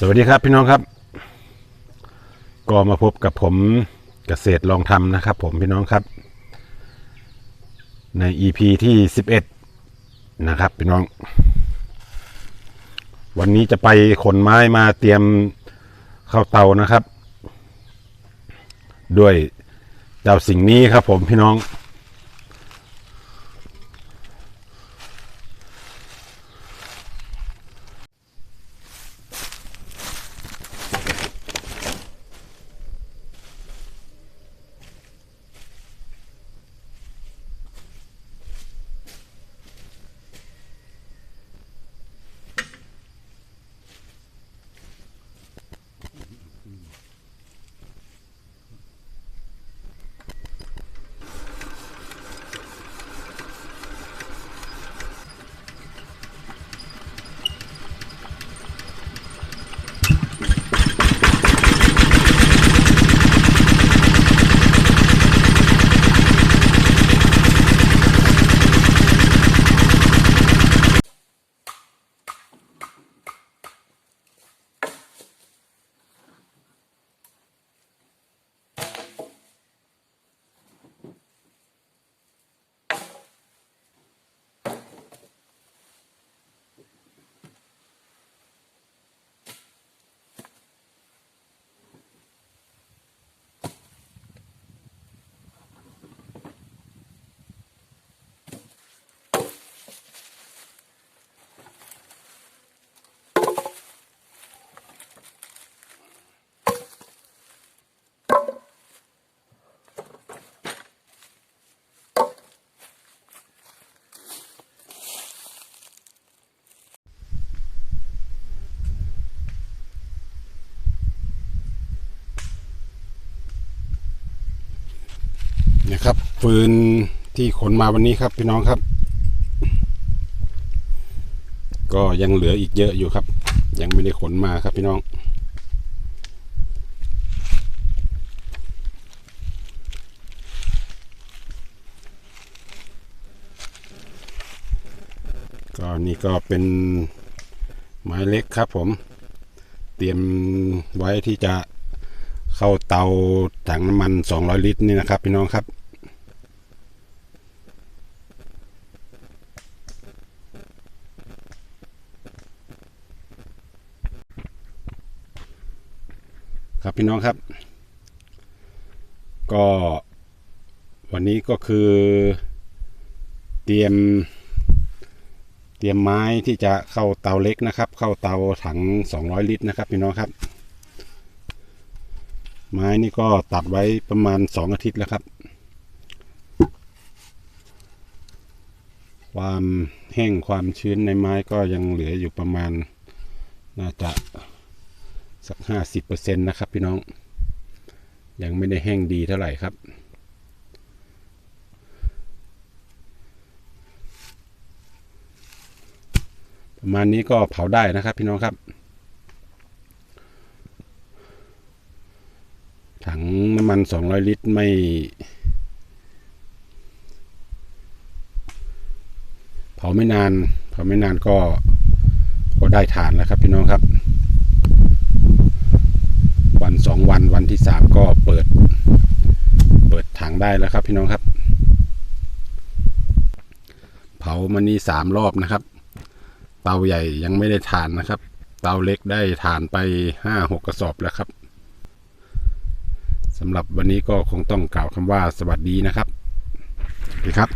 สวัสดีครับพี่น้องครับ ก็มาพบกับผมเกษตรลองทำนะครับ ผมพี่น้องครับ ใน EP ที่ 11 นะครับพี่น้อง วันนี้จะไปขนไม้มาเตรียมเข้าเตานะครับ ด้วยเจ้าสิ่งนี้ครับผมพี่น้อง นะครับ ฟืนที่ขนมาวันนี้ครับพี่น้องครับ ก็ยังเหลืออีกเยอะอยู่ครับ ยังไม่ได้ขนมาครับพี่น้องก็นี่ก็เป็นไม้เล็กครับผม เตรียมไว้ที่จะ เข้าเตาถังน้ำมัน 200 ลิตรนี่นะครับพี่น้องครับ ครับพี่น้องครับ ก็วันนี้ก็คือเตรียมเตรียมไม้ที่จะเข้าเตาเล็กนะครับ เข้าเตาถัง 200 ลิตรนะครับพี่น้องครับ ไม้นี่ก็ตัดไว้ประมาณ2องอาทิตย์แล้วครับ ความแห้งความชื้นในไม้ก็ยังเหลืออยู่ประมาณน่าจะสัก50%นะครับพี่น้อง ยังไม่ได้แห้งดีเท่าไหร่ครับประมาณนี้ก็เผาได้นะครับพี่น้องครับ ถังน้ำมัน 200 ลิตร ไม่ เผาไม่นาน เผาไม่นานก็ ก็ได้ฐานแล้วครับพี่น้องครับ วันสองวันวันที่สามก็เปิด เปิดถังได้แล้วครับพี่น้องครับ เผามันนี้สามรอบนะครับ เตาใหญ่ยังไม่ได้ทานนะครับ เตาเล็กได้ทานไปห้าหกกระสอบแล้วครับ สำหรับวันนี้ก็คงต้องกล่าวคำว่าสวัสดีนะครับสวัสดีครับ